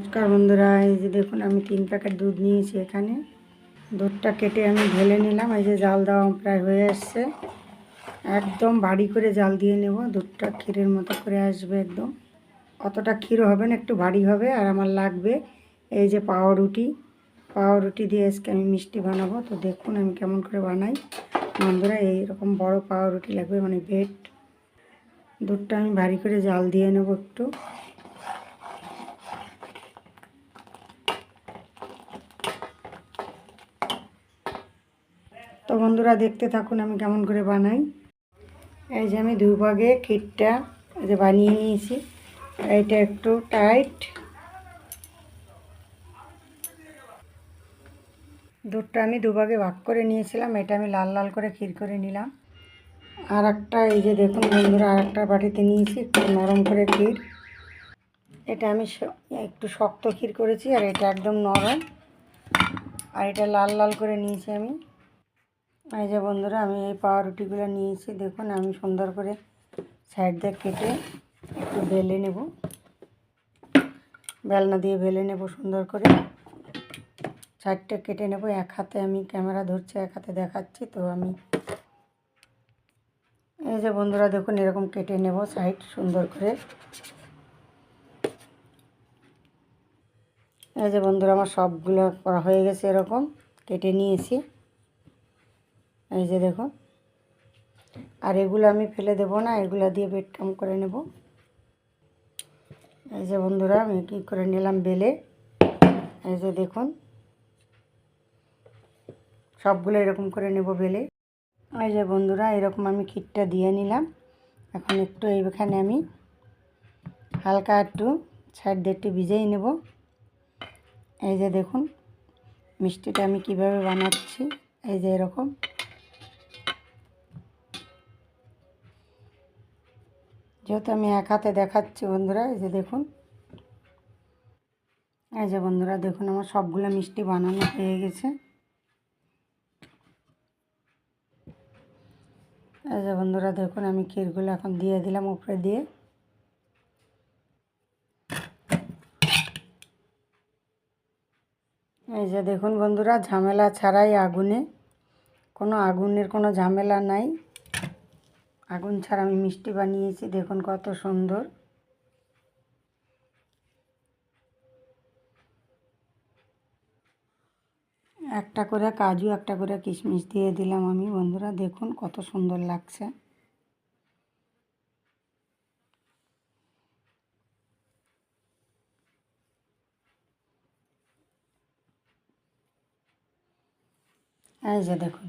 নমস্কার বন্ধুরা, এই যে দেখুন আমি তিন প্যাকেট দুধ নিয়েছি এখানে। দুধটা কেটে আমি ঢেলে নিলাম, এই যে জাল দেওয়া প্রায় হয়ে আসছে। একদম ভারী করে জাল দিয়ে নেব, দুধটা ক্ষীরের মতো করে আসবে একদম। অতটা ক্ষীর হবে না, একটু ভারী হবে আর আমার লাগবে এই যে পাউরুটি পাউরুটি দিয়ে আজকে আমি মিষ্টি বানাবো, তো দেখুন আমি কেমন করে বানাই। বন্ধুরা, এইরকম বড় পাউরুটি লাগবে মানে বেড। দুধটা আমি ভারী করে জাল দিয়ে নেব একটু। তো বন্ধুরা দেখতে থাকুন আমি কেমন করে বানাই। এই যে আমি দুই ভাগে ক্ষীরটা যে বানিয়ে নিয়েছি। এটা একটু টাইট। দুধটা আমি দুভাগে ভাগ করে নিয়েছিলাম, এটা আমি লাল লাল করে ক্ষীর করে নিলাম। আর একটা এই যে দেখুন বন্ধুরা, আর একটা বাটিতে নিয়েছি একটু নরম করে ক্ষীর। এটা আমি একটু শক্ত ক্ষীর করেছি আর এটা একদম নরম। আর এটা লাল লাল করে নিয়েছি আমি। এই যে বন্ধুরা, আমি এই পাউরুটিগুলো নিয়েছি। দেখুন, আমি সুন্দর করে সাইড দিয়ে কেটে একটু বেলে নেব। বেলনা দিয়ে বেলে নেব সুন্দর করে। সাইডটা কেটে নেব। এক হাতে আমি ক্যামেরা ধরছি, এক হাতে দেখাচ্ছি। তো আমি এই যে বন্ধুরা, দেখুন, এরকম কেটে নেব সাইড সুন্দর করে। এই যে বন্ধুরা, আমার সবগুলো করা হয়ে গেছে এরকম। কেটে নিয়েছি। এই যে দেখুন আর এগুলো আমি ফেলে দেবো না, এগুলো দিয়ে বেড কাম করে নেব। এই যে বন্ধুরা, আমি কী করে নিলাম বেলে? এই যে দেখুন। সবগুলো এরকম করে নেব বেলে। এই যে বন্ধুরা, এরকম আমি ক্ষীরটা দিয়ে নিলাম। এখন একটু এইখানে আমি হালকা একটু সাইড দিয়ে একটু ভিজেই নেব। এই যে দেখুন, মিষ্টিটা আমি কীভাবে বানাচ্ছি। এই যে এরকম। যেহেতু আমি এক হাতে দেখাচ্ছি বন্ধুরা, এই যে দেখুন। এই যে বন্ধুরা, দেখুন আমার সবগুলো মিষ্টি বানানো হয়ে গেছে। এই যে বন্ধুরা, দেখুন আমি ক্ষীরগুলো এখন দিয়ে দিলাম উপরে দিয়ে। এই যে দেখুন বন্ধুরা, ঝামেলা ছাড়াই আগুনে। কোনো আগুনের কোনো ঝামেলা নাই। আগুন ছাড়া আমি মিষ্টি বানিয়েছি, দেখুন কত সুন্দর। একটা করে কাজু, একটা করে কিশমিশ দিয়ে দিলাম আমি, বন্ধুরা, দেখুন কত সুন্দর লাগছে। এই যে দেখুন।